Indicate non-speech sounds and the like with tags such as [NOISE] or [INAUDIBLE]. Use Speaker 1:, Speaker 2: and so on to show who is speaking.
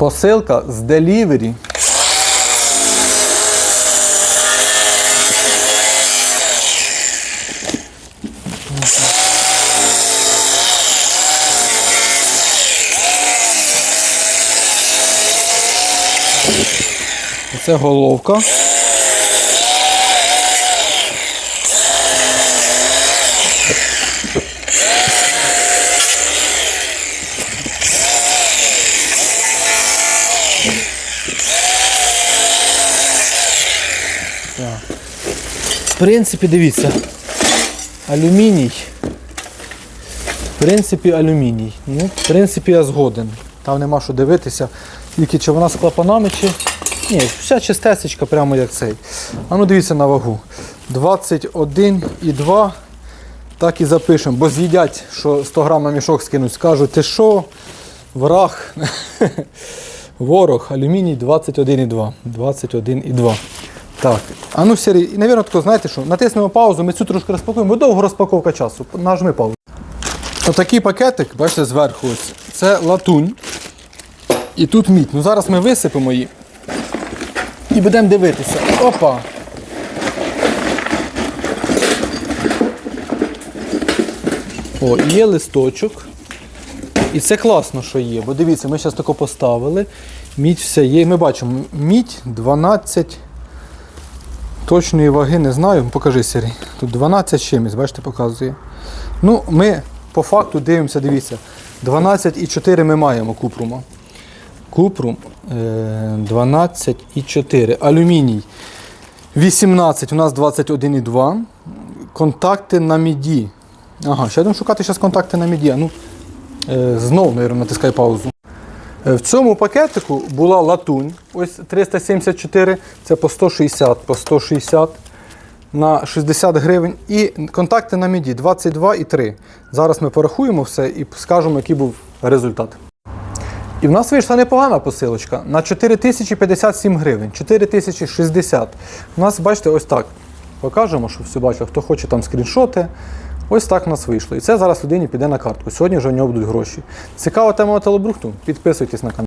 Speaker 1: Посилка з Delivery. Це головка. В принципі, дивіться. Алюміній. В принципі, алюміній. Ну, в принципі, я згоден. Там нема що дивитися. Тільки чи вона з клапанами, чи. Ні, вся чистесечка, прямо як цей. А ну дивіться на вагу. 21,2. Так і запишемо. Бо з'їдять, що 100 грам на мішок скинуть, скажуть, ти що? Враг. [LAUGHS] Ворог, алюміній 21,2. 21,2. Так. А ну, Сергій, і, навірно, тако, знаєте що, натиснемо паузу, ми цю трошки розпакуємо, бо довго розпаковка часу. Нажми паузу. Отакий пакетик, бачите, зверху ось. Це латунь. І тут мідь. Ну зараз ми висипемо її. І будемо дивитися. Опа! О, є листочок. І це класно, що є. Бо дивіться, ми зараз тако поставили. Мідь вся є. Ми бачимо, мідь 12. Точної ваги не знаю. Покажи, Сергій. Тут 12 чимось, бачите, показує. Ну, ми по факту дивимося, дивіться. 12,4 ми маємо купрума. Купрум е, 12,4. Алюміній 18, у нас 21,2. Контакти на міді. Ага, ще будемо шукати зараз контакти на міді. Ну, е, знову, мабуть, натискай паузу. Е, В цьому пакетику була латунь, ось 374, це по 160, по 160 на 60 гривень. І контакти на міді 22 і 3. Зараз ми порахуємо все і скажемо, який був результат. І в нас вийшла непогана посилочка на 4057 гривень, 4060. У нас, бачите, ось так. Покажемо, щоб все бачили, хто хоче там скріншоти. Ось так у нас вийшло. І це зараз людині піде на картку. Сьогодні вже в нього будуть гроші. Цікава тема металобрухту? Підписуйтесь на канал.